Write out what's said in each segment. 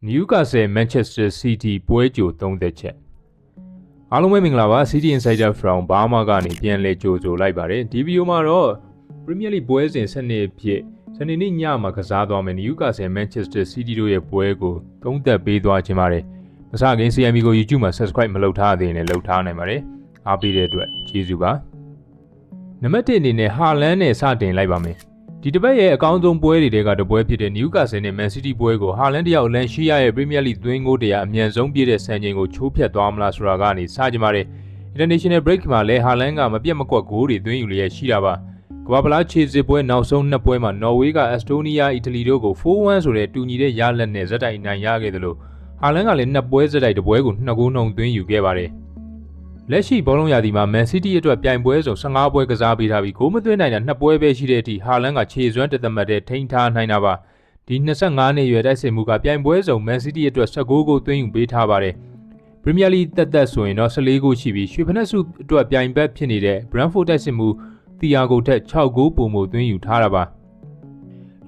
Newcastle Manchester City ပွဲကြိုသုံးသက်ချက်အားလုံးပဲမင်္ဂလာပါ City Insider from Burma ကနေပြန်လည်ကြိုဆိုလိုက်ပါတယ်ဒီဗီဒီယိုမှာတော့ Premier League ပွဲစဉ်7နှစ်ဖြစ်စနေနေ့ညမှာကစားသွားမယ် Newcastle Manchester City တို့ရဲ့ပွဲကိုသုံးသက်ပေးသွားခြင်းပါတယ်မစခင် CMB ကို YouTube မှာ Subscribe မလုပ်ထားသေးရင်လည်းလုပ်ထားနိုင်ပါတယ်အားပေးတဲ့အတွက်ကျေးဇူးပါနံပါတ်1အနေနဲ့ဟာလန်နဲ့စတင်လိုက်ပါမယ် ဒီတစ်ပတ်ရဲ့အကောင်းဆုံးပွဲတွေတဲကတပွဲဖြစ်တဲ့ Newcastle နဲ့ Man City ပွဲကိုဟာလန်တယောက်လန်ရှိရရဲ့ Premier League သွင်းကိုတရားအမြန်ဆုံးပြည့်တဲ့စံချိန်ကိုချိုးဖျက်သွားမလားဆိုတာကနေစကြပါတယ် International Break မှာလည်းဟာလန်ကမပြတ်မကွက်ဂိုးတွေသွင်းယူလျက်ရှိတာပါကဘာပလာခြေစစ်ပွဲနောက်ဆုံးနှစ်ပွဲမှာနော်ဝေးကအက်စတိုးနီးယားအီတလီတို့ကို4-1ဆိုတဲ့တူညီတဲ့ရလဒ်နဲ့ဇက်တိုင်နိုင်ရခဲ့တယ်လို့ဟာလန်ကလည်းနှစ်ပွဲဇက်တိုင်တစ်ပွဲကိုနှစ်ဂိုးနှုံသွင်းယူခဲ့ပါတယ် လက်ရှိဘောလုံးရာသီမှာ Man City အတွက်ပြိုင်ပွဲစုံ15ပွဲကစားပေးထားပြီးဂိုးမသွင်းနိုင်တာနှစ်ပွဲပဲရှိတဲ့အထိဟာလန်ကခြေစွမ်းတသက်မှတ်တဲ့ထိန်းထားနိုင်တာပါဒီ25နှစ်ရွယ်တိုက်စစ်မှုကပြိုင်ပွဲစုံ Man City အတွက်19ဂိုးသွင်းယူပေးထားပါတယ် Premier League တက်တက်ဆိုရင်တော့14ဂိုးရှိပြီးရွှေဖနက်စုအတွက်ပြိုင်ဘက်ဖြစ်နေတဲ့ Brentford တိုက်စစ်မှုတီယာဂိုထက်6ဂိုးပိုမိုသွင်းယူထားတာပါ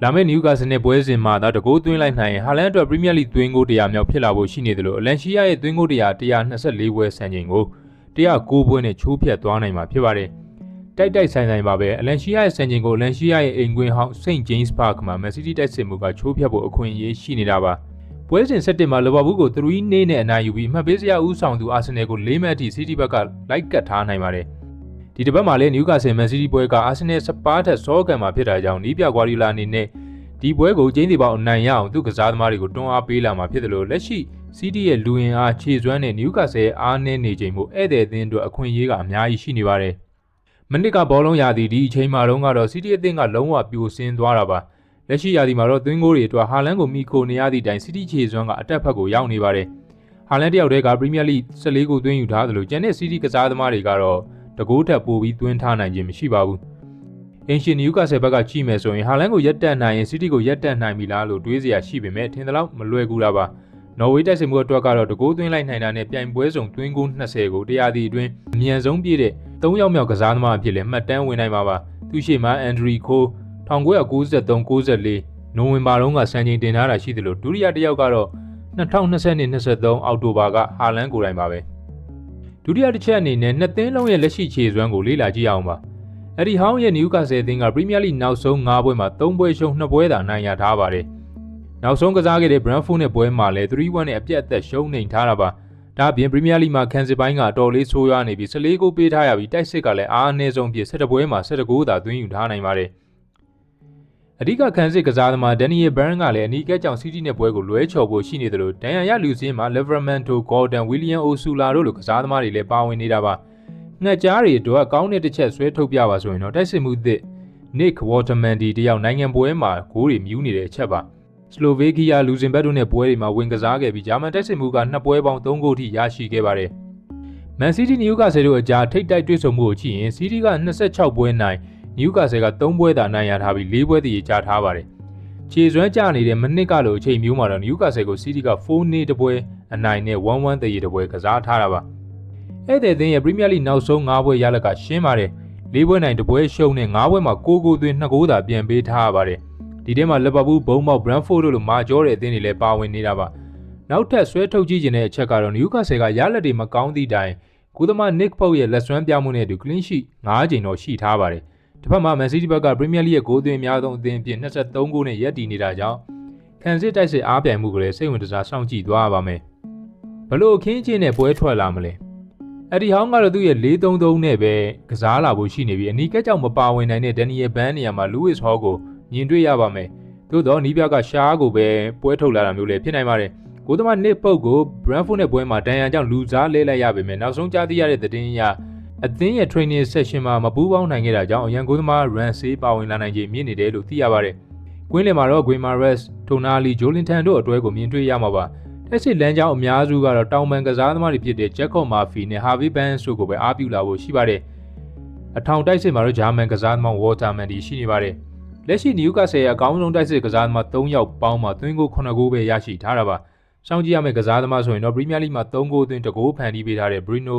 လာမယ့် Newcastle နဲ့ပွဲစဉ်မှာတော့တကိုးသွင်းလိုက်နိုင်ရင်ဟာလန်အတွက် Premier League သွင်းဂိုး100မြောက်ဖြစ်လာဖို့ရှိနေတယ်လို့အလန်ရှီယာရဲ့သွင်းဂိုး100 124ပွဲစံချိန်ကို 109ပွဲနဲ့ချိုးဖျက်သွားနိုင်မှာဖြစ်ပါတယ်။တိုက်တိုက်ဆိုင်ဆိုင်ပါပဲအလန်ရှီယာရဲ့စံချိန်ကိုအလန်ရှီယာရဲ့အိမ်ကွင်းဟောင်း St James Park မှာ Man City တိုက်စစ်မှုကချိုးဖျက်ဖို့အခွင့်အရေးရှိနေတာပါ။ပွဲစဉ်7မှာလီဗာပူးကို3နေနဲ့အနိုင်ယူပြီးမှတ်ပေးစရာဦးဆောင်သူအာဆင်နယ်ကို၄မှတ်အထိ City ဘက်ကလိုက်ကတ်ထားနိုင်ပါတယ်။ဒီတစ်ပတ်မှာလည်း Newcastle Man City ပွဲကအာဆင်နယ်စပါးထက်စောကန်မှာဖြစ်တာကြောင့်နီးပြကွာဒီလာအနေနဲ့ဒီပွဲကိုကျင်းစီပေါင်းအနိုင်ရအောင်သူကစားသမားတွေကိုတွန်းအားပေးလာမှာဖြစ်တယ်လို့လက်ရှိ စီးတီးရဲ့လူရင်အားခြေစွမ်းနဲ့နယူးကာဆယ်အားနည်းနေချိန်မို့ဧည့်သည်အသင်းတို့အခွင့်အရေးကအများကြီးရှိနေပါတယ်။မနစ်ကဘောလုံးရာသီဒီအချိန်မှာတော့ကတော့စီးတီးအသင်းကလုံးဝပြိုဆင်းသွားတာပါ။လက်ရှိရာသီမှာတော့သွင်းကိုတွေအတွက်ဟာလန်ကိုမိခိုနေရသည့်တိုင်စီးတီးခြေစွမ်းကအတက်ဖက်ကိုရောက်နေပါတယ်။ဟာလန်တယောက်တည်းကပရီးမီးယားလိ14ကိုသွင်းယူထားသလိုကျန်တဲ့စီးတီးကစားသမားတွေကတော့တကိုးထက်ပိုပြီးသွင်းထားနိုင်ခြင်းမရှိပါဘူး။အင်ရှင်နယူကာဆယ်ဘက်ကကြည့်မယ်ဆိုရင်ဟာလန်ကိုရက်တက်နိုင်ရင်စီးတီးကိုရက်တက်နိုင်ပြီလားလို့တွေးစရာရှိပေမဲ့ထင်သလောက်မလွယ်ကူတာပါ။ နော်ဝေးတိုက်စစ်မှုအတွက်ကတော့တကိုးသွင်းလိုက်နိုင်တာနဲ့ပြိုင်ပွဲစုံသွင်းကို20ကိုတရားဒီအတွင်းအမြန်ဆုံးပြည့်တဲ့3ယောက်မြောက်ကစားသမားအဖြစ်လည်းမှတ်တမ်းဝင်နိုင်မှာပါသူရှိမှအန်ဒရီခိုး1993-94နိုဝင်ဘာလကစံချိန်တင်ထားတာရှိတယ်လို့ဒုတိယတစ်ယောက်ကတော့2020-23အောက်တိုဘာကဟာလန်ကိုယ်တိုင်ပါပဲဒုတိယတစ်ချက်အနေနဲ့နှစ်သင်းလုံးရဲ့လက်ရှိခြေစွမ်းကိုလေ့လာကြည့်အောင်ပါအဲ့ဒီဟောင်းရဲ့နယူကာဆယ်အသင်းကပရီးမီးယားလိနောက်ဆုံး၅ပွဲမှာ၃ပွဲရှုံး၂ပွဲသာနိုင်ရထားပါတယ်။ နောက်ဆုံးကစားခဲ့တဲ့ Brentford နဲ့ပွဲမှာလည်း3-1နဲ့အပြတ်အသက်ရှုံးနိမ့်ထားတာပါဒါအပြင် Premier League မှာကန်စစ်ပိုင်းကအတော်လေးဆိုးရွားနေပြီး14ဂိုးပေးထားရပြီးတိုက်စစ်ကလည်းအားအနည်းဆုံးဖြစ်17ပွဲမှာ17ဂိုးသာသွင်းယူထားနိုင်ပါတယ်အဓိကခံစစ်ကစားသမားဒန်နီယယ်ဘရန်ကလည်းအနီးကပ်ကြောင်စီးတီးနဲ့ပွဲကိုလွဲချော်ဖို့ရှိနေတယ်လို့ဒန်ရန်ရလူစင်းမှာ Livermento Gordon William Osula တို့လိုကစားသမားတွေလည်းပါဝင်နေတာပါငှက်ကြားတွေအတွက်ကောင်းတဲ့တစ်ချက်ဆွဲထုတ်ပြပါဆိုရင်တော့တိုက်စစ်မှုသစ် Nick Waterman ဒီတယောက်နိုင်ငံပွဲမှာဂိုးတွေမြူးနေတဲ့အချက်ပါ စလိုဗေးကီးယားလူဇင်ဘတ်တို့နဲ့ပွဲတွေမှာဝင်ကစားခဲ့ပြီးဂျာမန်တိုက်စစ်မှုကနှစ်ပွဲပေါင်း3ဂိုးထိရရှိခဲ့ပါတယ်။မန်စီးတီးနယူကာဆယ်တို့အကြားထိပ်တိုက်တွေ့ဆုံမှုကိုကြည့်ရင်စီးတီးက26ပွဲနိုင်နယူကာဆယ်က3ပွဲသာနိုင်ရထားပြီး4ပွဲတည်ကြားထားပါတယ်။ခြေစွမ်းကျနေတဲ့မနစ်ကလိုအချိန်မျိုးမှာတော့နယူကာဆယ်ကိုစီးတီးက4နေတပွဲအနိုင်နဲ့1-1တည်တပွဲကစားထားတာပါ။ဧည့်သည်သင်းရဲ့ပရီးမီးယားလိနောက်ဆုံး5ပွဲရလက်ကရှင်းပါတယ်။၄ပွဲနိုင်တပွဲရှုံးနဲ့၅ပွဲမှာ6ဂိုးသွင်း2ဂိုးသာပြန်ပေးထားရပါတယ်။ ဒီထဲမှာလီဗာပူးဘုံမောက်ဘရန်ဖို့တို့လိုမာကျော်တဲ့အသင်းတွေလည်းပါဝင်နေတာပါနောက်ထပ်ဆွဲထုတ်ကြည့်ခြင်းတဲ့အချက်ကတော့နယူကာဆယ်ကရလက်တွေမကောင်းသည့်တိုင်ကုသမာနစ်ဖုတ်ရဲ့လက်စွမ်းပြမှုနဲ့အတူကလင်းရှိ9ချိန်တော့ရှိထားပါတယ်တစ်ဖက်မှာမန်စီးတီးဘက်ကပရီးမီးယားလိရဲ့ဂိုးသွင်းအများဆုံးအသင်းအဖြစ်23ဂိုးနဲ့ရပ်တည်နေတာကြောင့်ခံစစ်တိုက်စစ်အားပြိုင်မှုကလည်းစိတ်ဝင်စားစောင့်ကြည့်သွားရပါမယ်ဘလို့အခင်းချင်းနဲ့ပွဲထွက်လာမလဲအဲ့ဒီဟောင်းကတော့သူ့ရဲ့4-3-3နဲ့ပဲကစားလာဖို့ရှိနေပြီးအနီးကက်ကြောင့်မပါဝင်နိုင်တဲ့ဒန်နီယယ်ဘန်နေရာမှာလူးဝစ်ဟောကို မြင်တွေ့ရပါမယ်။သို့တော့နီးပြကရှားကိုပဲပွဲထုတ်လာတာမျိုးလည်းဖြစ်နိုင်ပါတယ်။ကိုသမားနစ်ပုတ်ကို Brentford နဲ့ပွဲမှာဒဏ်ရာကြောင့်လူစားလဲလိုက်ရပေမဲ့နောက်ဆုံးကြားသိရတဲ့သတင်းအရအသင်းရဲ့ training session မှာမပူးပေါင်းနိုင်ခဲ့တာကြောင့်အရန်ကိုသမား Ramsey ပါဝင်လာနိုင်ခြင်းမြင့်နေတယ်လို့သိရပါတယ်။ကွင်းလင်မှာတော့ Guimaraes, Tonali, Jolinton တို့အတွဲကိုမြင်တွေ့ရမှာပါ။တက်စစ်လမ်းကြောင်းအများစုကတော့တောင်ပန်ကစားသမားတွေဖြစ်တဲ့ Jacob Murphy နဲ့ Harvey Barnes တို့ကိုပဲအားပြုလာဖို့ရှိပါတယ်။အထောင်တိုက်စစ်မှာတော့ဂျာမန်ကစားသမား Waterman ဒီရှိနေပါတယ်။ လက်ရှိနယူကာဆယ်ရဲ့အကောင်းဆုံးတိုက်စစ်ကစားသမား3ယောက်ပေါင်းမှာသွင်းဂိုး9ဂိုးပဲရရှိထားတာပါ။စောင့်ကြည့်ရမယ့်ကစားသမားဆိုရင်တော့ပရီးမီးယားလိမှာ3ဂိုးသွင်း2ဂိုးဖန်တီးပေးထားတဲ့ Bruno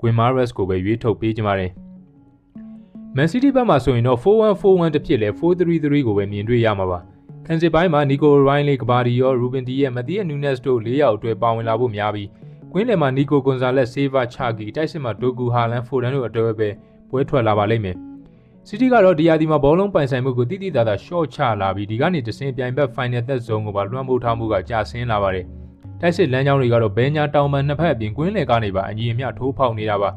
Guimaraes ကိုပဲရွေးထုတ်ပေးကြပါတယ်။ Man City ဘက်မှာဆိုရင်တော့4-1-4-1တစ်ဖြစ်လဲ4-3-3ကိုပဲမြင်တွေ့ရမှာပါ။ကန်စစ်ပိုင်းမှာနီကိုရိုင်းလေးကဘာဒီရောရူဘင်ဒီရဲ့မတီးရဲ့နူနက်စ်တို့၄ယောက်အတွဲပါဝင်လာဖို့များပြီးကွင်းလယ်မှာနီကိုကွန်ဆာလက်ဆေးဗာချာဂီတိုက်စစ်မှာဒိုကူဟာလန်ဖိုဒန်တို့အတွဲပဲပွဲထွက်လာပါလိမ့်မယ် စီးတီကတော့ဒီယာဒီမှာဘောလုံးပိုင်ဆိုင်မှုကိုတိတိတသာရှော့ချလာပြီးဒီကနေတစင်ပြိုင်ဘက်ဖိုင်နယ်သက်ဇုံကိုပါလွှမ်းမိုးထားမှုကကြာဆင်းလာပါတယ်တိုက်စစ်လမ်းကြောင်းတွေကတော့ဘဲညာတောင်ပန်နှစ်ဖက်အပြင်ကွင်းလယ်ကနေပါအညီအမျှထိုးဖောက်နေတာပါ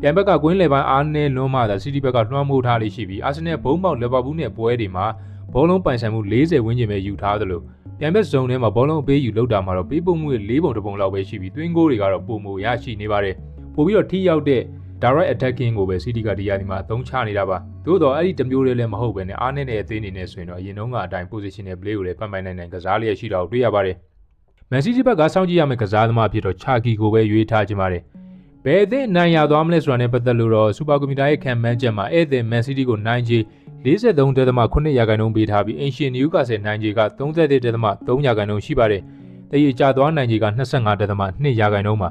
ပြိုင်ဘက်ကကွင်းလယ်ပိုင်းအားနည်းလွန်းမှသာစီးတီဘက်ကလွှမ်းမိုးထားလေးရှိပြီးအာဆင်နယ်ဘုံမောက်လီဗာပူးနဲ့ပွဲတွေမှာဘောလုံးပိုင်ဆိုင်မှု40ဝန်းကျင်ပဲယူထားသလိုပြိုင်ဘက်ဇုံထဲမှာဘောလုံးအပေးယူလောက်တာမှာတော့ပေးပုံမှုရဲ့၄ပုံတစ်ပုံလောက်ပဲရှိပြီးတွင်းကိုတွေကတော့ပုံမရရှိနေပါတယ်ပို့ပြီးတော့ထိရောက်တဲ့ direct attacking ကိုပဲ City ကဒီယာဒီမှာအသုံးချနေတာပါသို့တော့အဲ့ဒီတစ်မျိုးလေးလည်းမဟုတ်ပဲねအားနဲ့တဲ့အသေးအနေနဲ့ဆိုရင်တော့အရင်တုန်းကအတိုင်း positional play ကိုလည်းပတ်ပိုင်နိုင်နိုင်ကစားလျက်ရှိတာကိုတွေ့ရပါတယ် Man City ဘက်ကစောင့်ကြည့်ရမယ့်ကစားသမားဖြစ်တော့ Chucky ကိုပဲရွေးထားခြင်းပါတယ်ဘယ်အသင်းနိုင်ရသွားမလဲဆိုတာနဲ့ပတ်သက်လို့တော့ Super Computer ရဲ့ခံမှန်းချက်မှာဧည့်သည် Man City ကိုနိုင်ချေ43.8ရာခိုင်နှုန်းပေးထားပြီး Ancient Newcastle နိုင်ချေက31.3ရာခိုင်နှုန်းရှိပါတယ်။တရေကျသွားနိုင်ချေက25.2ရာခိုင်နှုန်းပါ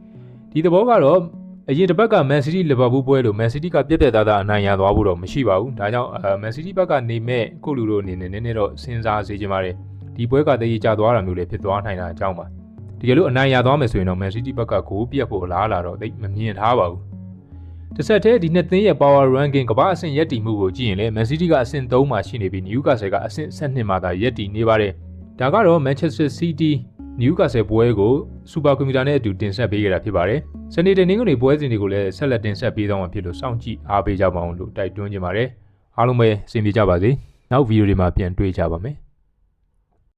။ဒီသဘောကတော့ အရင်တစ်ပတ်က Man City Liverpool ပွဲလို့ Man City ကပြက်ပြက်သားသားအနိုင်ရသွားဖို့တော့မရှိပါဘူး။ဒါကြောင့်အဲ Man City ဘက်ကနေမဲ့ခုလူတို့အနေနဲ့နည်းနည်းတော့စဉ်းစားစေချင်ပါတယ်။ဒီပွဲကတရေကျသွားတာမျိုးလည်းဖြစ်သွားနိုင်တာအကြောင်းပါ။တကယ်လို့အနိုင်ရသွားမယ်ဆိုရင်တော့ Man City ဘက်ကဂိုးပြက်ဖို့အလားလာတော့သိမမြင်ထားပါဘူး။တစ်ဆက်တည်းဒီနှစ်သင်းရဲ့ power ranking ကမ္ဘာအဆင့်ရက်တီမှုကိုကြည့်ရင်လည်း Man City ကအဆင့်3မှာရှိနေပြီး Newcastle ကအဆင့်12မှာသာရက်တီနေပါတယ်။ဒါကတော့ Manchester City Newcastle ပွဲကို Super Computer နဲ့အတူတင်ဆက်ပေးခဲ့တာဖြစ်ပါတယ်။စနေတနင်္ဂနွေပွဲစဉ်တွေကိုလည်းဆက်လက်တင်ဆက်ပေးသွားမှာဖြစ်လို့စောင့်ကြည့်အားပေးကြပါအောင်လို့တိုက်တွန်းချင်ပါတယ်။အားလုံးပဲအဆင်ပြေကြပါစေ။နောက်ဗီဒီယိုတွေမှာပြန်တွေ့ကြပါမယ်။